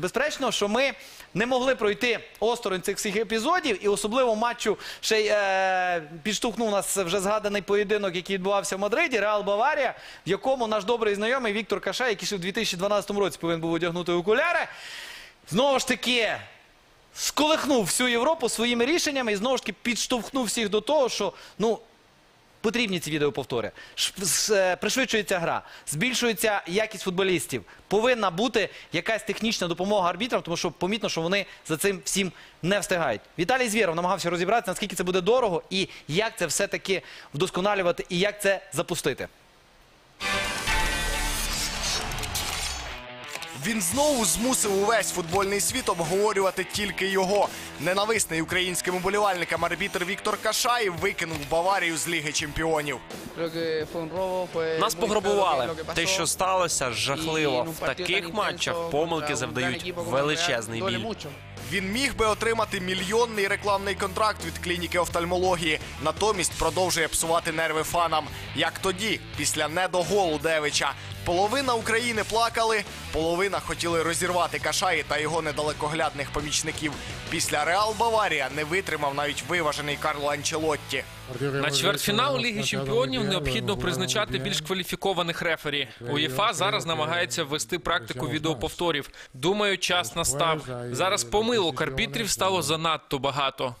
безперечно, що ми не могли пройти осторонь цих всіх епізодів, і особливо матчу ще й е, підштовхнув нас вже згаданий поєдинок, який відбувався в Мадриді, Реал Баварія, в якому наш добрий знайомий Віктор Кашай, який ще в 2012 році повинен був одягнути окуляри, знову ж таки сколихнув всю Європу своїми рішеннями і знову ж таки підштовхнув всіх до того, що ну. Потрібні ці відеоповтори. Е, Пришвидшується гра, збільшується якість футболістів. Повинна бути якась технічна допомога арбітрам, тому що помітно, що вони за цим всім не встигають. Віталій Звєров намагався розібратися, наскільки це буде дорого і як це все-таки вдосконалювати, і як це запустити. Він знову змусив увесь футбольний світ обговорювати тільки його. Ненависний українським уболівальникам арбітр Віктор Кашай викинув Баварію з Ліги Чемпіонів. Нас пограбували. Те, що сталося, жахливо. В таких матчах помилки завдають величезний біль. Він міг би отримати мільйонний рекламний контракт від клініки офтальмології, натомість продовжує псувати нерви фанам. Як тоді, після недоголу Девича. Половина України плакали, половина хотіли розірвати Кашаї та його недалекоглядних помічників. Після Реал Баварія не витримав навіть виважений Карло Анчелотті. На чвертьфінал Ліги Чемпіонів необхідно призначати більш кваліфікованих рефері. УЄФА зараз намагається ввести практику відеоповторів. Думаю, час настав. Зараз помилок арбітрів стало занадто багато.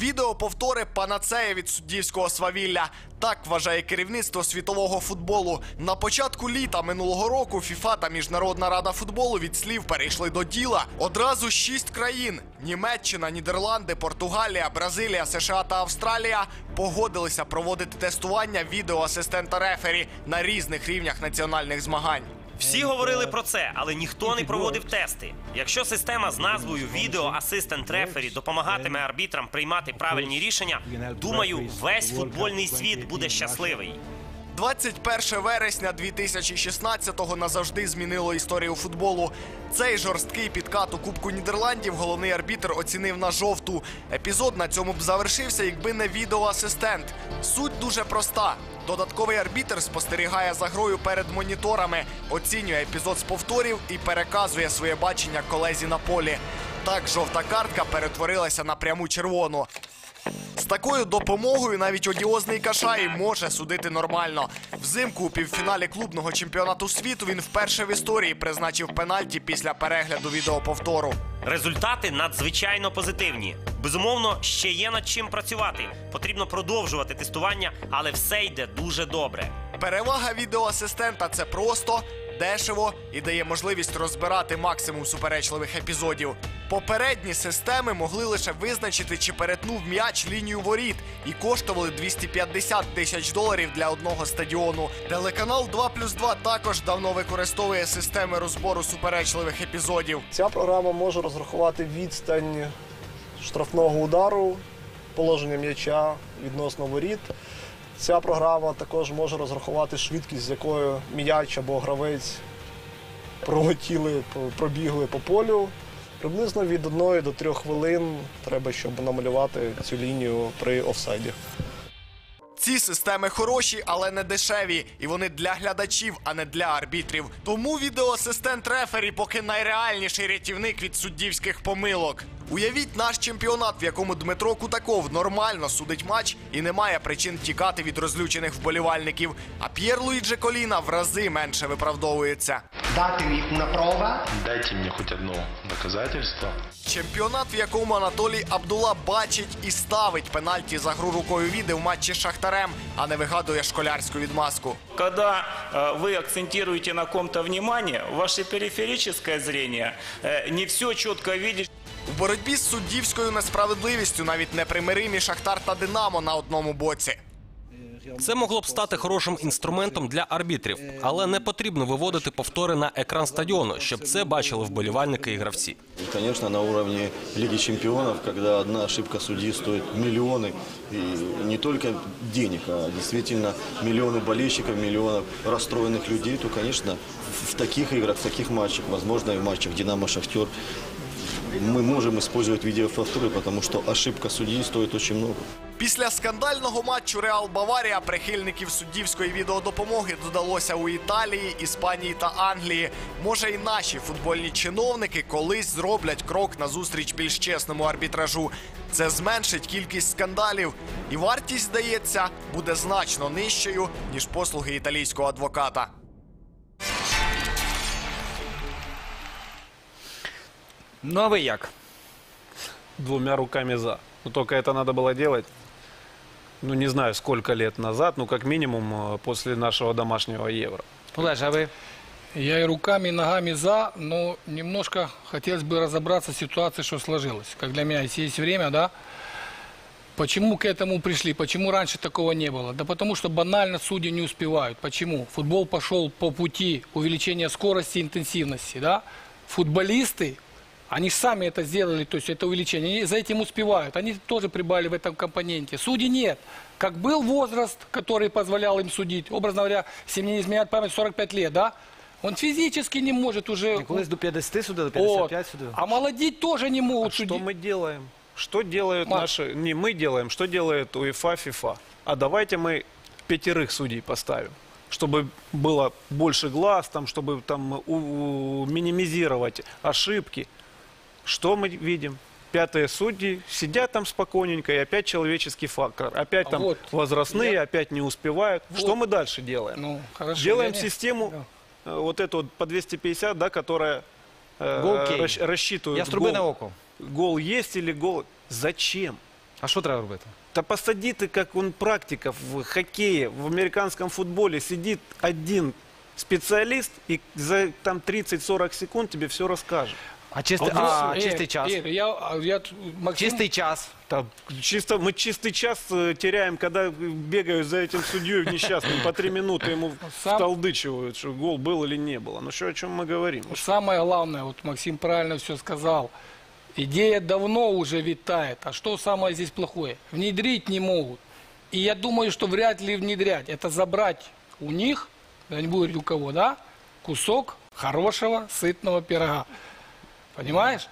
Відеоповтори панацея від суддівського свавілля. Так вважає керівництво світового футболу. На початку літа минулого року ФІФА та Міжнародна рада футболу від слів перейшли до діла. Одразу шість країн: Німеччина, Нідерланди, Португалія, Бразилія, США та Австралія погодилися проводити тестування відеоасистента рефері на різних рівнях національних змагань. Всі говорили про це, але ніхто не проводив тести. Якщо система з назвою Video Assistant Referee допомагатиме арбітрам приймати правильні рішення, думаю, весь футбольний світ буде щасливий. 21 вересня 2016-го назавжди змінило історію футболу. Цей жорсткий підкат у Кубку Нідерландів головний арбітр оцінив на жовту. Епізод на цьому б завершився, якби не відеоасистент. Суть дуже проста. Додатковий арбітр спостерігає за грою перед моніторами, оцінює епізод з повторів і переказує своє бачення колезі на полі. Так жовта картка перетворилася на пряму червону. З такою допомогою навіть одіозний Кашай може судити нормально. Взимку у півфіналі клубного чемпіонату світу він вперше в історії призначив пенальті після перегляду відеоповтору. Результати надзвичайно позитивні. Безумовно, ще є над чим працювати. Потрібно продовжувати тестування, але все йде дуже добре. Перевага відеоасистента це просто, дешево і дає можливість розбирати максимум суперечливих епізодів. Попередні системи могли лише визначити, чи перетнув м'яч лінію воріт, і коштували 250 тисяч доларів для одного стадіону. Телеканал 2 плюс 2 також давно використовує системи розбору суперечливих епізодів. Ця програма може розрахувати відстань штрафного удару, положення м'яча відносно воріт. Ця програма також може розрахувати швидкість, з якою м'яч або гравець пролетіли, пробігли по полю. Приблизно від 1 до 3 хвилин треба, щоб намалювати цю лінію при офсайді. Ці системи хороші, але не дешеві, і вони для глядачів, а не для арбітрів. Тому відеоасистент рефері поки найреальніший рятівник від суддівських помилок. Уявіть наш чемпіонат, в якому Дмитро Кутаков нормально судить матч і не має причин тікати від розлючених вболівальників. А П'єр Луїджі Коліна в рази менше виправдовується. Datemi una prova Дайте мне хоть одно доказательство. Чемпіонат, в якому Анатолій Абдула бачить і ставить пенальті за гру рукою віди в матчі з Шахтарем, а не вигадує школярську відмазку. Когда э, вы акцентируете на ком-то внимание, ваше периферическое зрение э, не все четко видит. У боротьбі з суддівською несправедливістю навіть непримиримі Шахтар та Динамо на одному боці. Це могло б стати хорошим інструментом для арбітрів, але не потрібно виводити повтори на екран стадіону, щоб це бачили вболівальники і гравці. Конечно, на уровне Лиги чемпионов, когда одна ошибка судьи стоит миллионы, и не только денег, а действительно миллионы болельщиков, миллионов расстроенных людей, то, конечно, в таких играх, в таких матчах, возможно, и в матчах «Динамо-Шахтер», мы можем использовать видеоповторы, потому что ошибка судьи стоит очень много. Після скандального матчу Реал Баварія прихильників суддівської відеодопомоги додалося у Італії, Іспанії та Англії. Може, і наші футбольні чиновники колись зроблять крок назустріч більш чесному арбітражу. Це зменшить кількість скандалів, і вартість, здається, буде значно нижчою ніж послуги італійського адвоката. Ну а ви як? двумя руками за. Но только это надо было делать, ну не знаю сколько лет назад, ну как минимум э, после нашего домашнего Евро. Олеже, а ви? Я и руками, и ногами за, но немножко хотелось бы разобраться в ситуации, что сложилось. Как для меня, если есть время, да, почему к этому пришли, почему раньше такого не было? Да потому что банально судьи не успевают. Почему? Футбол пошел по пути увеличения скорости и интенсивности, да. Футболисты, они сами это сделали, то есть это увеличение, они за этим успевают. Они тоже прибавили в этом компоненте. Судей нет. Как был возраст, который позволял им судить, образно говоря, если мне не изменяет память, 45 лет, да, он физически не может уже... Колись до 50 судили, до Вот. 55 судили. А молодить тоже не могут А что судить. мы делаем? Что делают Марк. наши... Не мы делаем, что делает УЕФА, ФИФА? А давайте мы пятерых судей поставим чтобы было больше глаз, там, чтобы там у- у- минимизировать ошибки. Что мы видим? Пятые судьи сидят там спокойненько, и опять человеческий фактор. Опять А там вот, возрастные, я- опять не успевают. Вот. Что мы дальше делаем? Ну, хорошо. Делаем систему, Да. э, вот эту вот по 250, да, которая э, расщ- рассчитывает Я струби на гол. око. Гол есть или гол? Зачем? А що треба робити? Да посади ты, как он практика в хоккее, в американском футболе, сидит один специалист и за там 30-40 секунд тебе все расскажет. А чистий, а, всё. чистий Э, час? Я, а, я, т- Максим, Чистий час. Там чисто, мы чистый час э, теряем, когда бегают за этим судьей несчастным по три минуты ему Сам- вталдычивают, что гол был или не было. Ну что, о чем мы говорим? Самое главное, вот Максим правильно все сказал. Идея давно уже витает. А что самое здесь плохое? Внедрить не могут. И я думаю, что вряд ли внедрять. Это забрать у них, я не буду говорить у кого, да, кусок хорошего сытного пирога. Понимаешь?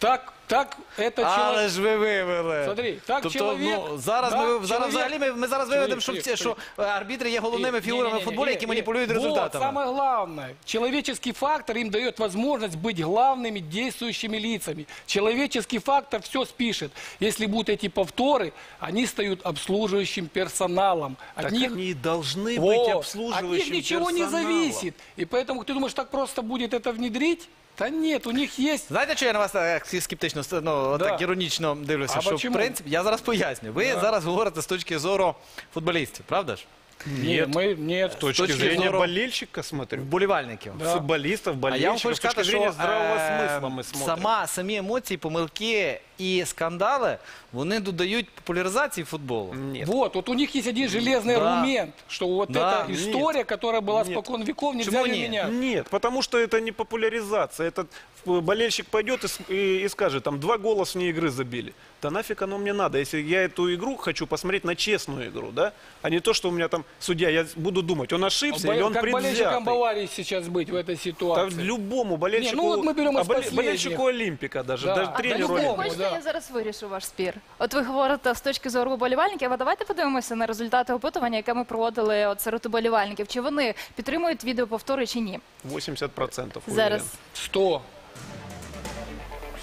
Так, так это Але человек... ж ви вивели. Смотри, так тобто, чоловік- ну, зараз, да, ми, зараз чоловік- взагалі ми, ми зараз виведемо, що, Чоловік, всі- що е, арбітри є головними Не, фігурами не, не, в футболі, не, які не. маніпулюють Вот, результатами. самое главное. Человеческий фактор им дает возможность быть главными действующими лицами. Человеческий фактор все спишет. Если будут эти повторы, они стают обслуживающим персоналом. От Так них они и должны Вот. быть От обслуживающим них ничего не персоналом. зависит. И поэтому ты думаешь, так просто будет это внедрить? Да нет, у них есть... Знаєте, що я на вас так скептично, ну, Да. так іронічно дивлюся? А що, в почему? принципі, я зараз поясню. Ви зараз говорите з точки зору футболістів, правда ж? Нет, мы, нет. С точки, точки зрения зору- болельщика смотрю. Вболівальників. Футболистов, А я вам болельщиков, хочу с точки сказати, зрения що здравого е, смысла мы смотрим. сама, самі емоції, помилки і скандали, вони додають популяризації футболу. Нет. Вот, вот у них есть один железный Да. аргумент, что вот Да. эта Нет. история, которая была Нет. спокон веков, нельзя Почему ее нет? менять. Нет, потому что это не популяризация. Это э, болельщик пойдет и, с- и- и скажет, там, два гола вне игры забили. Да нафиг оно мне надо, если я эту игру хочу посмотреть на честную игру, да? А не то, что у меня там судья, я буду думать, он ошибся Бо- или он как болельщикам предвзятый. Баварии сейчас быть в этой Да ситуации? любому болельщику, Не, ну вот мы берем а из боле- последних. болельщику Олимпика даже, Да. даже А, тренеру по-любому. Олимпика. Хочете, да. я зараз вирішу ваш спір. От ви говорите з точки зору вболівальників, а давайте подивимося на результати опитування, яке ми проводили от серед уболівальників. Чи вони підтримують відеоповтори чи ні? 80% уверен. Зараз. 100.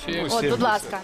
Все. Ну, От, 70. будь ласка.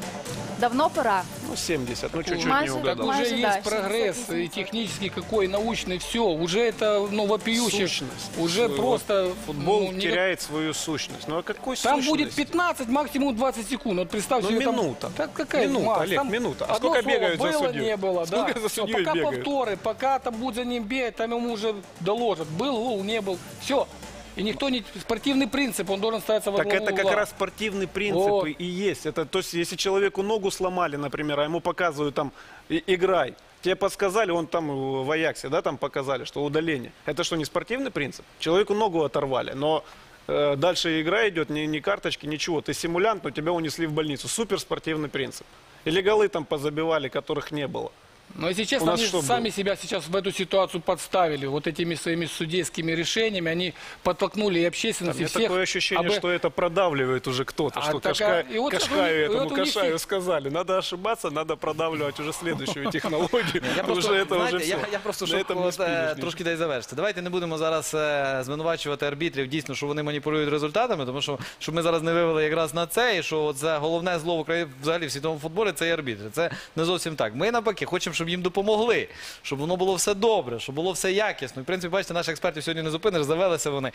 Давно пора. Ну, 70, ну чуть-чуть Майже не так Так угадал. Майже, уже да, есть прогресс 70-80. и технический какой, и научный, все. Уже это, ну, вопиюще. Сущность. Уже Вот просто... Футбол ну, никак- теряет свою сущность. Ну а какой Там сущности? будет 15, максимум 20 секунд. Вот представь Ну, себе там- минута. Так какая Минута, Макс, Олег, там минута. А одно сколько слово бегают за было, судьей? не было, Сколько да. за Всё, судьей пока бегают? повторы, пока там будут за ним бегать, там ему уже доложат. Был гол, не был. Все. И никто не... Спортивный принцип, он должен ставиться во Так главу это как угла. раз спортивный принцип Вот. и есть. Это, то есть, если человеку ногу сломали, например, а ему показывают там «И- играй, тебе подсказали, он там в Аяксе, да, там показали, что удаление. Это что, не спортивный принцип? Человеку ногу оторвали, но э, дальше игра идет, ни, ни карточки, ничего. Ты симулянт, но тебя унесли в больницу. Супер спортивный принцип. Или голы там позабивали, которых не было. Но если У честно, нас они что сами было? себя сейчас в эту ситуацию подставили. Вот этими своими судейскими решениями они подтолкнули и Там общественность, у и меня всех. такое ощущение, об- что это продавливает уже кто-то, А что так, Кашка- а, и вот Кашкаю, так у них- и этому вот у них Кашаю есть- сказали, надо ошибаться, надо продавливать уже следующую технологию. Я просто, Уже это знаєте, уже я, все. я просто На щоб этом не от, е, спиниш трошки дай завершити. Давайте не будемо зараз е, звинувачувати арбітрів дійсно, що вони маніпулюють результатами, тому що щоб ми зараз не вивели якраз на це, і що от це головне зло в Україні взагалі в світовому футболі це і арбітри. Це не зовсім так. Ми навпаки хочемо, щоб їм допомогли, щоб воно було все добре, щоб було все якісно. І в принципі, бачите, наших експертів сьогодні не зупиниш, завелися вони.